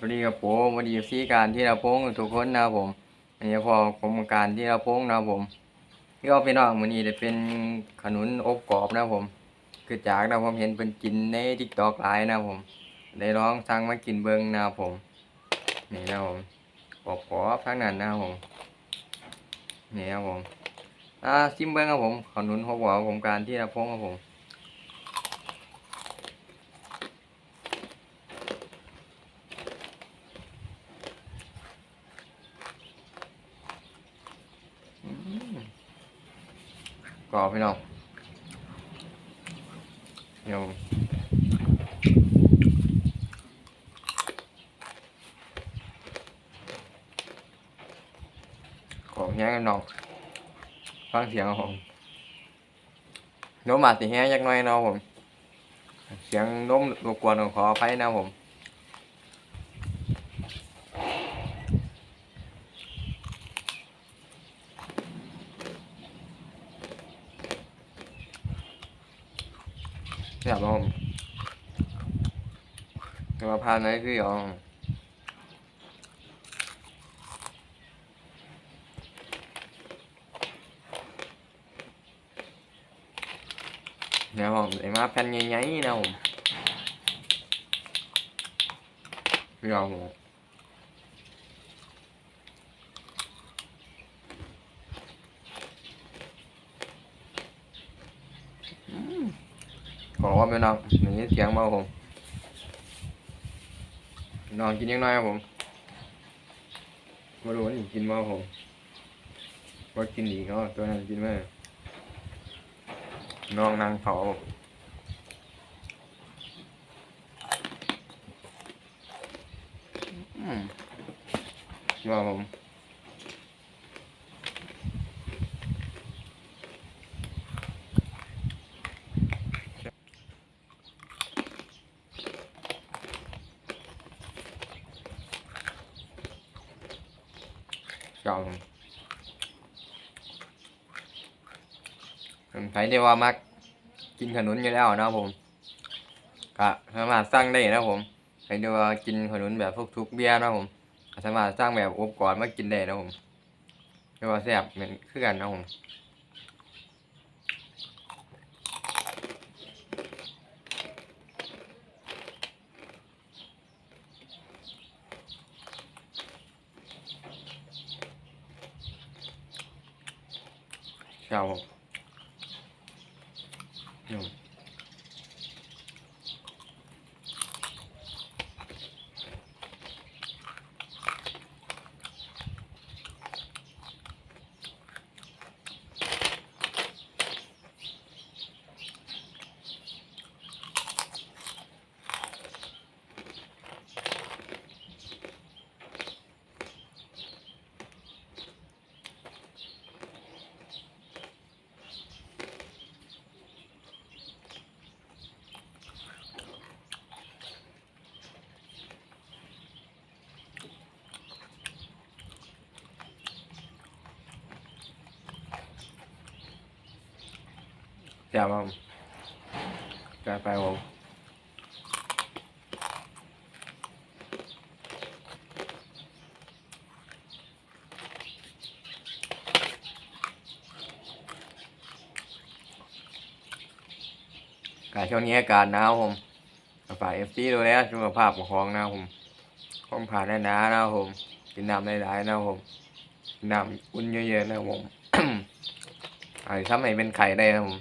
สวัสดีครับผมวันดีซีการที่เราพงทุกคนนะครับผมอันนี้พอผมการที่เราพงนะครับผมที่เอาไปน้องมือนี้จะเป็นขนุนอบกรอบนะครับผม คือจากนะผมเห็นเพิ่นกินใน TikTok หลายนะครับผมได้ลองสั่งมากินเบิ่งนะครับผม นี่นะครับผมกรอบทั้งนั้นนะครับผมนี่ครับผมอ่าชิมเบิ่งครับผมขนุนอบกรอบผมการที่เราพงครับผม กรอบพี่น้องเดี๋ยวกรอบแห้งกันน้องฟังเสียงครับผมนมอาจสิแห้งยักน้อยเนาะผม เสียงนมรบกวนขออภัยนะผม ซ่บบ่ผมแต่ว่าพานไหนคือยองเนี่ยผมไอ้มาแผ่นใหญ่ๆนะผมพี่น้องผม ขอว่าพี่น้องนี่เสียงมาผมน้องกินยังไงครับผมมาดูว่านี่กินมาผมว่ากินอีกเนาะตัวนั้นกินไหมน้องนางเผาผมอืมว่าผม ชองผมผมใครที่ว่ามักกินขนุนอยู่แล้วนะผมก็สามารถสร้างได้นะครับผมใครที่ว่ากินขนุนแบบพวกทุกเบียนะผมสามารถสร้างแบบอบกรอนมากินได้นะครับผมไม่ว่าแซ่บเหมือนคือกันนะผม ครับผเจ้า ครับผม chào không ừ. chào không cà phê không cả ช่วงนี้อากาศหนาวผมฝ่ายเอฟซีดูแลสุขภาพของนะครับผมต้องผ่านได้หนานะครับผมกินน้ำได้หลายนะครับผมน้ำอุ่นเยอะๆนะครับผมไอ้ทำให้เป็นไข่ได้นะครับผม